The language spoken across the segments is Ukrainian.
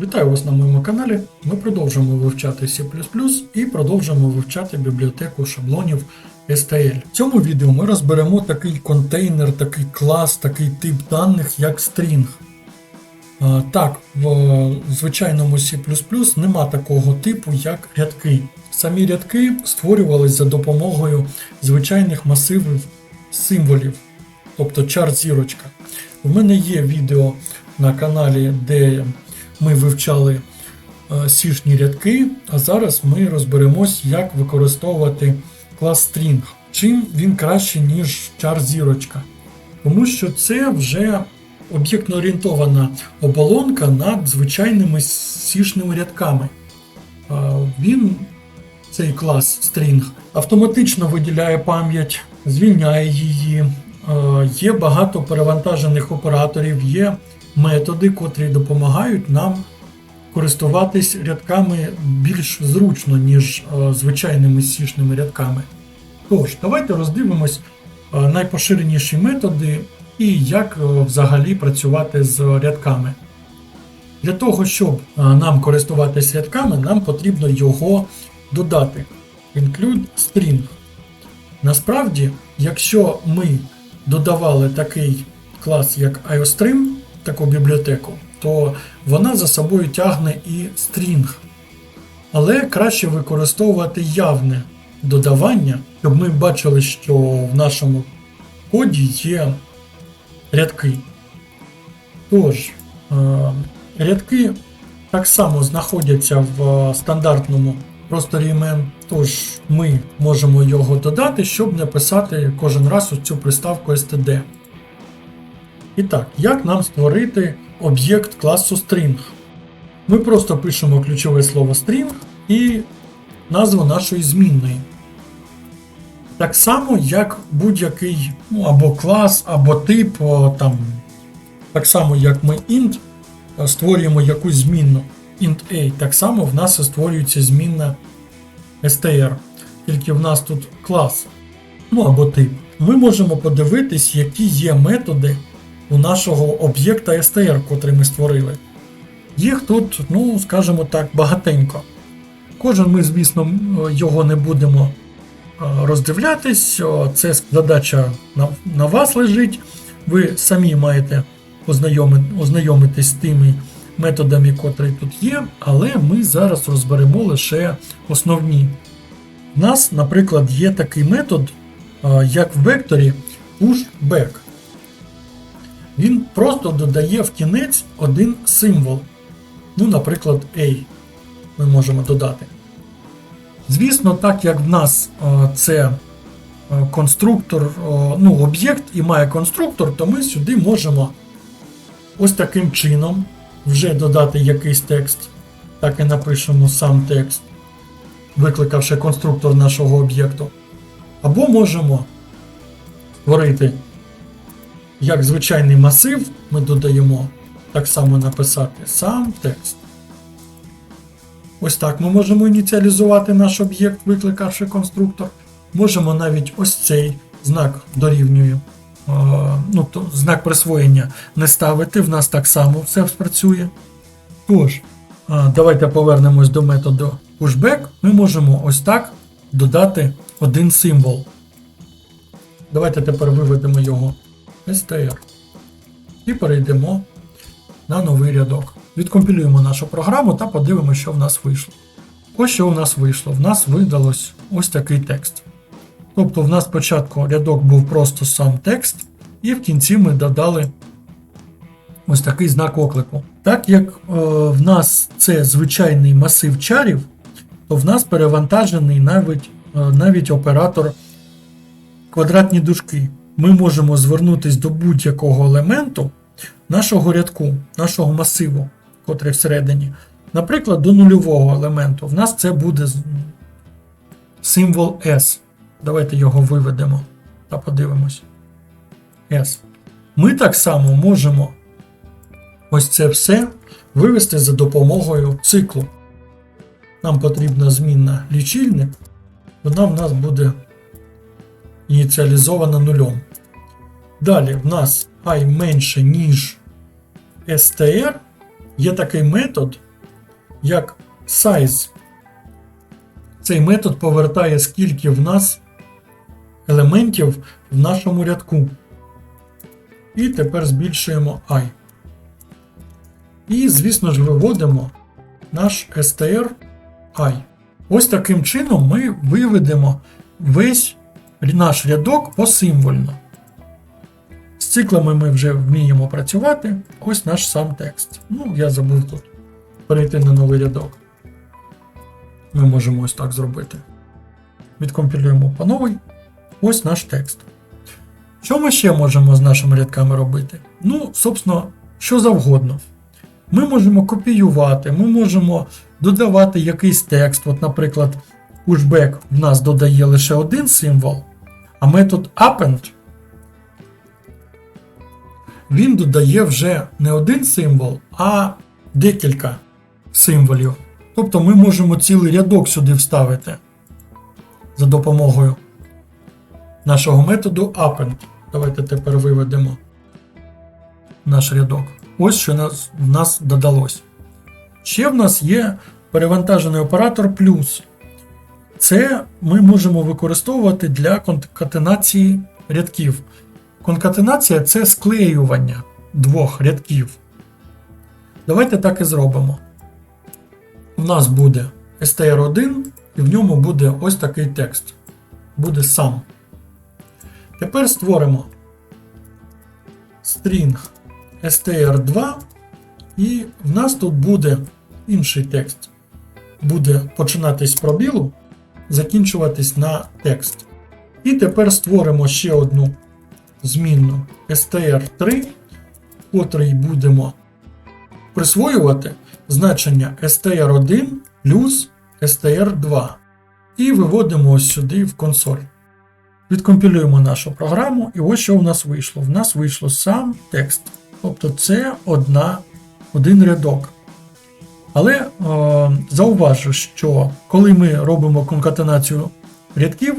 Вітаю вас на моєму каналі. Ми продовжуємо вивчати C і продовжуємо вивчати бібліотеку шаблонів STL. В цьому відео ми розберемо такий контейнер, такий клас, такий тип даних, як string. Так, в звичайному C нема такого типу, як рядки. Самі рядки створювалися за допомогою звичайних масивів символів, тобто char зірочка. У мене є відео на каналі, де ми вивчали е, сішні рядки, а зараз ми розберемось, як використовувати клас string. Чим він краще, ніж char зірочка. Тому що це вже об'єктно орієнтована оболонка над звичайними сішними рядками. Він, цей клас string, автоматично виділяє пам'ять, звільняє її. Є багато перевантажених операторів, є методи, котрі допомагають нам користуватись рядками більш зручно, ніж е, звичайними сішними рядками. Тож, давайте роздивимось е, найпоширеніші методи і як е, взагалі працювати з рядками. Для того, щоб нам користуватись рядками, нам потрібно його додати. Include string. Насправді, якщо ми додавали такий клас, як IOStream, таку бібліотеку, то вона за собою тягне і string. Але краще використовувати явне додавання, щоб ми бачили, що в нашому коді є рядки. Тож, е, рядки так само знаходяться в стандартному просторі імен, тож ми можемо його додати, щоб не писати кожен раз ось цю приставку std. І так, як нам створити об'єкт класу string? Ми просто пишемо ключове слово string і назву нашої змінної. Так само, як будь-який ну, або клас, або тип, там, так само, як ми int е, створюємо якусь змінну int a, так само в нас створюється змінна str. Тільки в нас тут клас, ну або тип. Ми можемо подивитись, які є методи у нашого об'єкта STR, котрий ми створили. Їх тут, ну, скажімо так, багатенько. Кожен ми, звісно, його не будемо е, роздивлятись, це задача на, вас лежить. Ви самі маєте ознайоми, ознайомитись з тими методами, котрі тут є, але ми зараз розберемо лише основні. У нас, наприклад, є такий метод, е, як в векторі pushback він просто додає в кінець один символ. Ну, наприклад, A ми можемо додати. Звісно, так як в нас о, це о, конструктор, о, ну, об'єкт і має конструктор, то ми сюди можемо ось таким чином вже додати якийсь текст. Так і напишемо сам текст, викликавши конструктор нашого об'єкту. Або можемо створити як звичайний масив, ми додаємо так само написати сам текст. Ось так ми можемо ініціалізувати наш об'єкт, викликавши конструктор. Можемо навіть ось цей знак дорівнює, е, ну, то, знак присвоєння не ставити, в нас так само все спрацює. Тож, е, давайте повернемось до методу pushback. Ми можемо ось так додати один символ. Давайте тепер виведемо його str. І перейдемо на новий рядок. Відкомпілюємо нашу програму та подивимося, що в нас вийшло. Ось що в нас вийшло. В нас видалось ось такий текст. Тобто, в нас спочатку рядок був просто сам текст, і в кінці ми додали ось такий знак оклику. Так як е, в нас це звичайний масив чарів, то в нас перевантажений навіть, е, навіть оператор квадратні дужки ми можемо звернутися до будь-якого елементу нашого рядку, нашого масиву, котрий всередині. Наприклад, до нульового елементу. В нас це буде символ S. Давайте його виведемо та подивимось. S. Ми так само можемо ось це все вивести за допомогою циклу. Нам потрібна змінна лічильник, вона в нас буде ініціалізована нульом. Далі в нас і менше, ніж str. Є такий метод, як size. Цей метод повертає, скільки в нас елементів в нашому рядку. І тепер збільшуємо i. І, звісно ж, виводимо наш str i. Ось таким чином ми виведемо весь наш рядок посимвольно. З циклами ми вже вміємо працювати. Ось наш сам текст. Ну, я забув тут перейти на новий рядок. Ми можемо ось так зробити. Відкомпілюємо по новий. Ось наш текст. Що ми ще можемо з нашими рядками робити? Ну, собственно, що завгодно. Ми можемо копіювати, ми можемо додавати якийсь текст. От, наприклад, pushback в нас додає лише один символ, а метод append він додає вже не один символ, а декілька символів. Тобто ми можемо цілий рядок сюди вставити за допомогою нашого методу append. Давайте тепер виведемо наш рядок. Ось що нас, в нас додалось. Ще в нас є перевантажений оператор плюс. Це ми можемо використовувати для конкатенації рядків. Конкатенація це склеювання двох рядків. Давайте так і зробимо. У нас буде str1, і в ньому буде ось такий текст. Буде сам. Тепер створимо string str2, і в нас тут буде інший текст. Буде починатись з пробілу, закінчуватись на текст. І тепер створимо ще одну змінну str3, в котрій будемо присвоювати значення str1 плюс str2. І виводимо ось сюди в консоль. Відкомпілюємо нашу програму, і ось що в нас вийшло. В нас вийшло сам текст. Тобто це одна, один рядок. Але е, зауважу, що коли ми робимо конкатенацію рядків,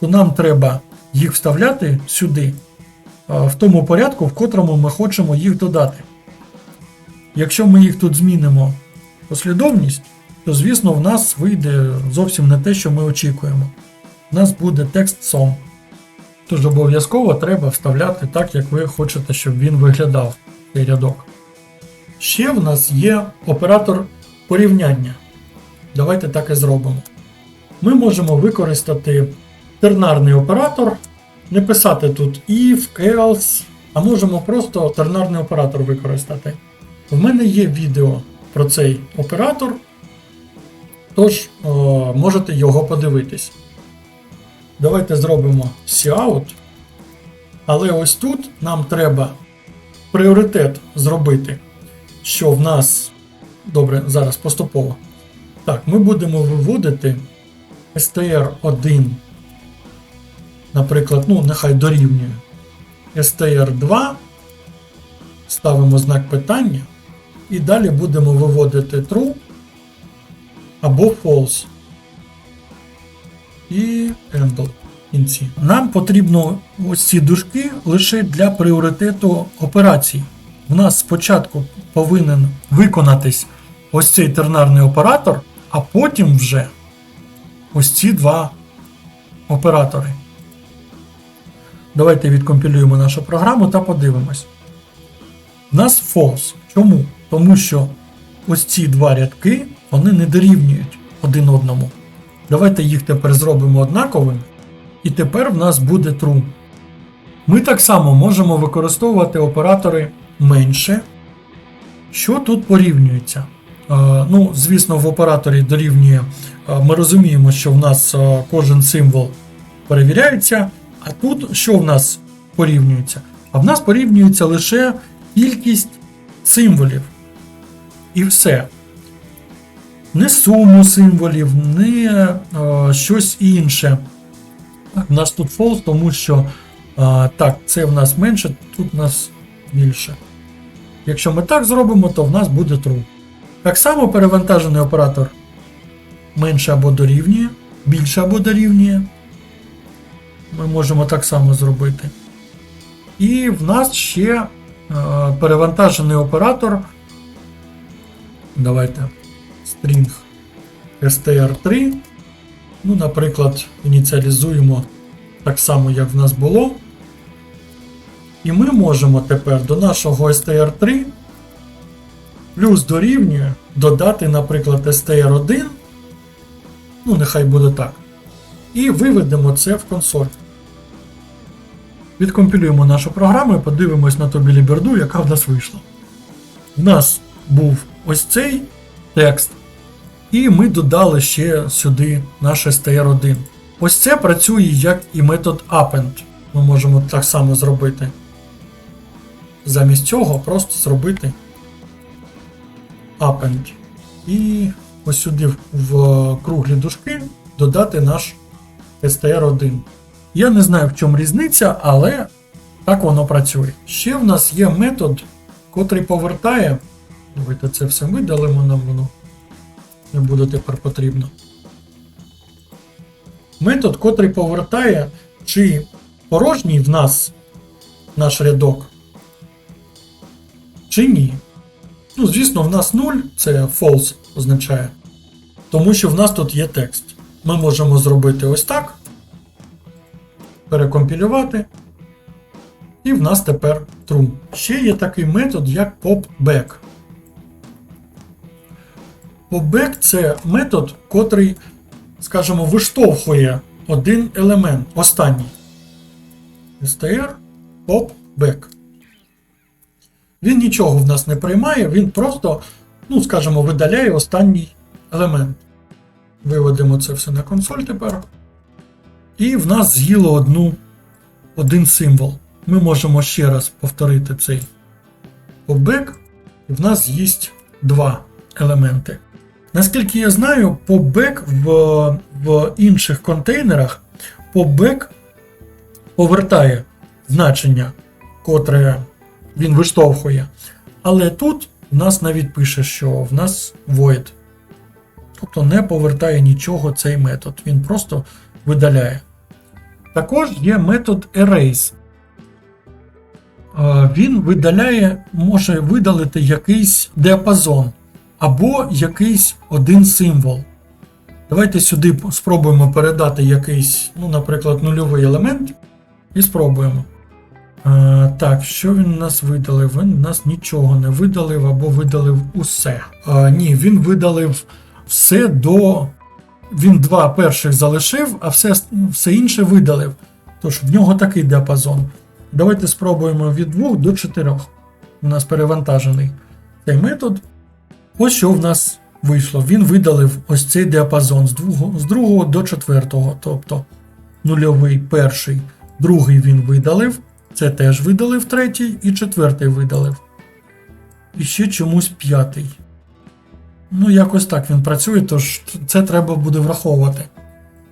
то нам треба їх вставляти сюди, е, в тому порядку, в котрому ми хочемо їх додати. Якщо ми їх тут змінимо послідовність, то звісно в нас вийде зовсім не те, що ми очікуємо. У нас буде текст song. Тож обов'язково треба вставляти так, як ви хочете, щоб він виглядав цей рядок. Ще в нас є оператор порівняння. Давайте так і зробимо. Ми можемо використати тернарний оператор, не писати тут if, else, а можемо просто тернарний оператор використати. В мене є відео про цей оператор, тож о, можете його подивитись. Давайте зробимо cout. Але ось тут нам треба пріоритет зробити, що в нас. Добре, зараз поступово. Так, ми будемо виводити str1, наприклад, ну, нехай дорівнює str2, ставимо знак питання, і далі будемо виводити true або false. І handle кінці. Нам потрібно ось ці дужки лише для пріоритету операцій. В нас спочатку повинен виконатись ось цей тернарний оператор, а потім вже ось ці два оператори. Давайте відкомпілюємо нашу програму та подивимось. В нас false. Чому? Тому що ось ці два рядки вони не дорівнюють один одному. Давайте їх тепер зробимо однаковими. І тепер в нас буде true. Ми так само можемо використовувати оператори менше. Що тут порівнюється? Е, ну, Звісно, в операторі дорівнює. е, Ми розуміємо, що в нас е, кожен символ перевіряється. А тут що в нас порівнюється? А в нас порівнюється лише кількість символів. І все. Не суму символів, не щось інше. У нас тут false, тому що так, це в нас менше, тут в нас більше. Якщо ми так зробимо, то в нас буде true. Так само перевантажений оператор менше або дорівнює, більше або дорівнює. Ми можемо так само зробити. І в нас ще е, перевантажений оператор. Давайте string str3. Ну, наприклад, ініціалізуємо так само, як в нас було. І ми можемо тепер до нашого str3 плюс дорівнює додати, наприклад, str1. Ну, нехай буде так. І виведемо це в консоль. Відкомпілюємо нашу програму і подивимось на ту біліберду, яка в нас вийшла. У нас був ось цей текст, і ми додали ще сюди наш str1. Ось це працює як і метод append. Ми можемо так само зробити. Замість цього просто зробити append. І ось сюди в- круглі дужки додати наш str1. Я не знаю, в чому різниця, але так воно працює. Ще в нас є метод, котрий повертає. Давайте це все видалимо, нам воно не буде тепер потрібно. Метод, котрий повертає, чи порожній в нас наш рядок, чи ні. Ну, звісно, в нас 0 це false означає. Тому що в нас тут є текст. Ми можемо зробити ось так перекомпілювати. І в нас тепер true. Ще є такий метод, як popback. Popback це метод, котрий, скажімо, виштовхує один елемент, останній. str popback. Він нічого в нас не приймає, він просто, ну, скажімо, видаляє останній елемент. Виведемо це все на консоль тепер. І в нас з'їло одну, один символ. Ми можемо ще раз повторити цей побек, і в нас з'їсть два елементи. Наскільки я знаю, побек в, в інших контейнерах побек повертає значення, котре він виштовхує. Але тут в нас навіть пише, що в нас void. Тобто не повертає нічого цей метод. Він просто видаляє. Також є метод erase. Він видаляє, може видалити якийсь діапазон або якийсь один символ. Давайте сюди спробуємо передати якийсь, ну, наприклад, нульовий елемент і спробуємо. Е, так, що він нас видалив? Він нас нічого не видалив або видалив усе. Е, ні, він видалив все до він два перших залишив, а все, все інше видалив. Тож в нього такий діапазон. Давайте спробуємо від 2 до 4. У нас перевантажений цей метод. Ось що в нас вийшло. Він видалив ось цей діапазон з 2, з 2 до 4. Тобто нульовий перший, другий він видалив. Це теж видалив третій і четвертий видалив. І ще чомусь п'ятий. Ну, якось так він працює, тож це треба буде враховувати.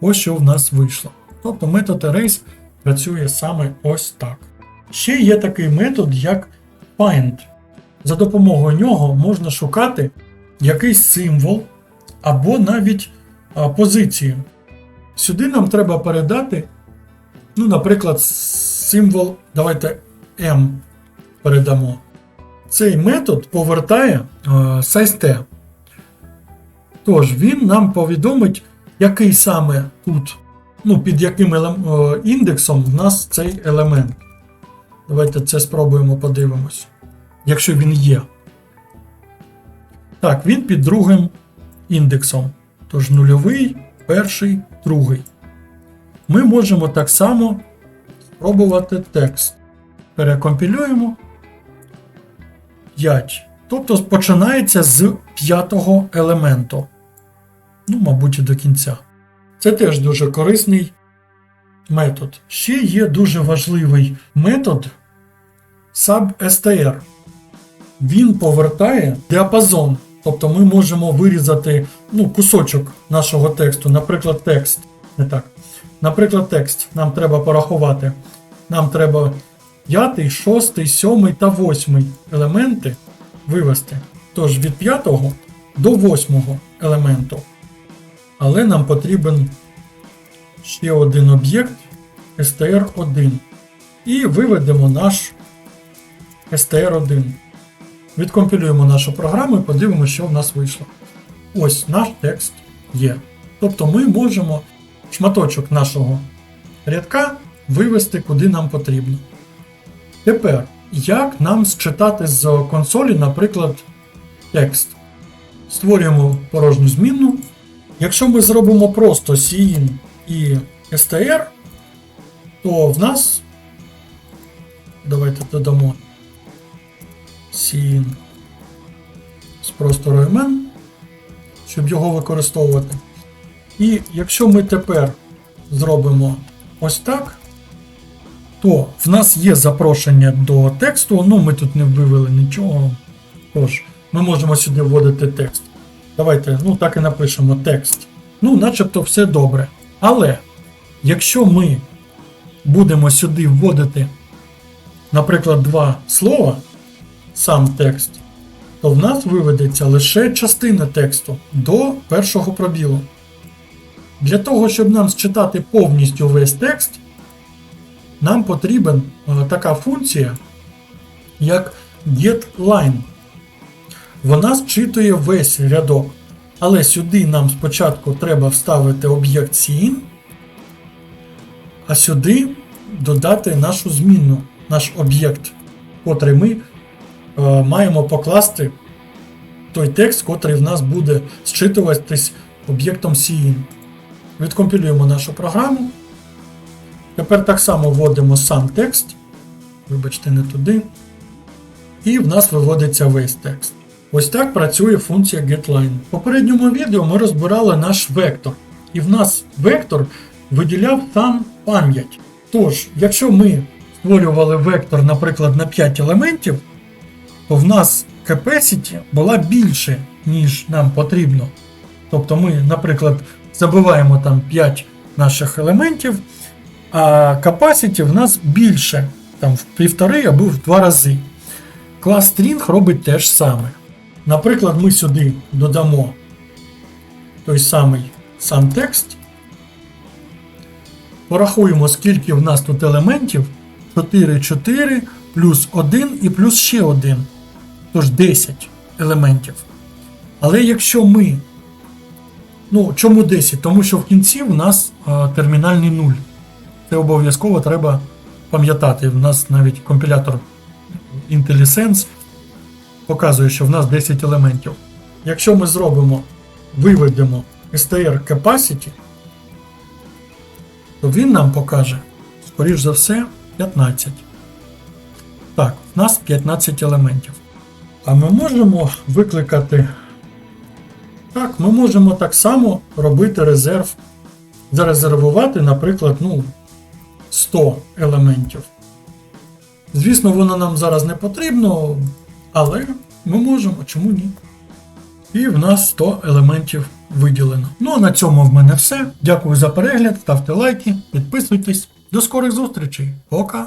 Ось що в нас вийшло. Тобто метод erase працює саме ось так. Ще є такий метод, як find. За допомогою нього можна шукати якийсь символ або навіть позицію. Сюди нам треба передати, ну, наприклад, символ, давайте M передамо. Цей метод повертає size T. Тож він нам повідомить, який саме тут, ну, під яким о, індексом в нас цей елемент. Давайте це спробуємо подивимось. Якщо він є. Так, він під другим індексом. Тож нульовий, перший, другий. Ми можемо так само спробувати текст. Перекомпілюємо 5. Тобто починається з п'ятого елементу. Ну, мабуть, і до кінця. Це теж дуже корисний метод. Ще є дуже важливий метод substr. Він повертає діапазон. Тобто ми можемо вирізати ну, кусочок нашого тексту, наприклад, текст. Не так. Наприклад, текст нам треба порахувати. Нам треба 5, 6, 7 та 8 елементи вивести. Тож від 5 до 8 елементу. Але нам потрібен ще один об'єкт str1. І виведемо наш str1. Відкомпілюємо нашу програму і подивимося, що в нас вийшло. ось наш текст є. Тобто ми можемо шматочок нашого рядка вивести куди нам потрібно. Тепер, як нам считати з консолі, наприклад, текст? Створюємо порожню змінну. Якщо ми зробимо просто cin і str, то в нас давайте додамо cin з простору імен, щоб його використовувати. І якщо ми тепер зробимо ось так, то в нас є запрошення до тексту. Ну, ми тут не вивели нічого. Тож, ми можемо сюди вводити текст. Давайте, ну так і напишемо текст. Ну, начебто все добре. Але якщо ми будемо сюди вводити, наприклад, два слова, сам текст, то в нас виведеться лише частина тексту до першого пробілу. Для того, щоб нам считати повністю весь текст, нам потрібен е, така функція, як getLine. Вона зчитує весь рядок. Але сюди нам спочатку треба вставити об'єкт cin, а сюди додати нашу змінну, наш об'єкт, котрий ми е, маємо покласти той текст, котрий в нас буде зчитуватись об'єктом cin. Відкомпілюємо нашу програму. Тепер так само вводимо сам текст. Вибачте, не туди. І в нас виводиться весь текст. Ось так працює функція getLine. В попередньому відео ми розбирали наш вектор. І в нас вектор виділяв сам пам'ять. Тож, якщо ми створювали вектор, наприклад, на 5 елементів, то в нас capacity була більше, ніж нам потрібно. Тобто ми, наприклад, забиваємо там 5 наших елементів, а capacity в нас більше, там в півтори або в два рази. Клас string робить те ж саме. Наприклад, ми сюди додамо той самий сам текст. Порахуємо, скільки в нас тут елементів. 4, 4, плюс 1 і плюс ще 1. Тож 10 елементів. Але якщо ми. Ну, чому 10? Тому що в кінці в нас а, термінальний 0. Це обов'язково треба пам'ятати. В нас навіть компілятор IntelliSense показує, що в нас 10 елементів. Якщо ми зробимо, виведемо str capacity, то він нам покаже, скоріш за все, 15. Так, в нас 15 елементів. А ми можемо викликати. Так, ми можемо так само робити резерв. Зарезервувати, наприклад, ну, 100 елементів. Звісно, воно нам зараз не потрібно, але ми можемо, чому ні? І в нас 100 елементів виділено. Ну а на цьому в мене все. Дякую за перегляд, ставте лайки, підписуйтесь. До скорих зустрічей. Пока!